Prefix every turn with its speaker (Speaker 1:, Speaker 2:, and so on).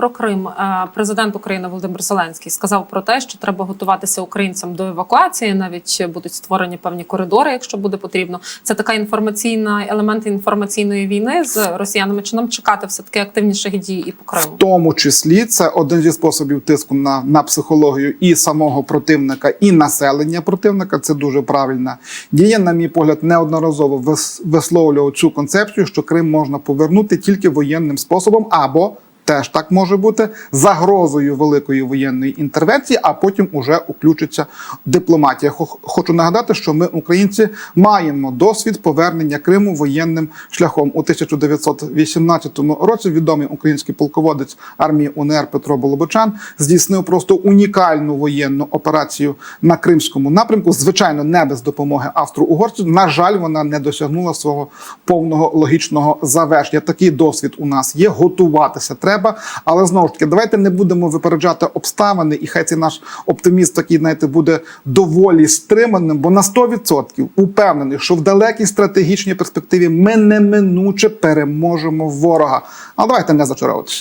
Speaker 1: про Крим, е, президент України Володимир Зеленський сказав про те, що треба готуватися українцям до евакуації. Навіть будуть створені певні коридори, якщо буде потрібно. Це така інформаційна елемент інформаційної війни з росіянами. Чи нам чекати все таки активніших дій і по Криму?
Speaker 2: В тому числі це один зі способів тиску на, на психологію і самого противника, і населення противника. Це дуже правильна дія. На мій погляд, неодноразово вис- висловлював цю концепцію, що Крим можна повернути тільки воєнним способом або. Теж так може бути загрозою великої воєнної інтервенції, а потім уже включиться дипломатія. Хочу нагадати, що ми, українці, маємо досвід повернення Криму воєнним шляхом у 1918 році. Відомий український полководець армії УНР Петро Болобочан здійснив просто унікальну воєнну операцію на кримському напрямку. Звичайно, не без допомоги австро-угорців. На жаль, вона не досягнула свого повного логічного завершення. Такий досвід у нас є. Готуватися треба, але знову ж таки, давайте не будемо випереджати обставини, і хай цей наш оптиміст такий, знаєте, буде доволі стриманим, бо на 100% упевнений, що в далекій стратегічній перспективі ми неминуче переможемо ворога. Але давайте не зачаровуватися.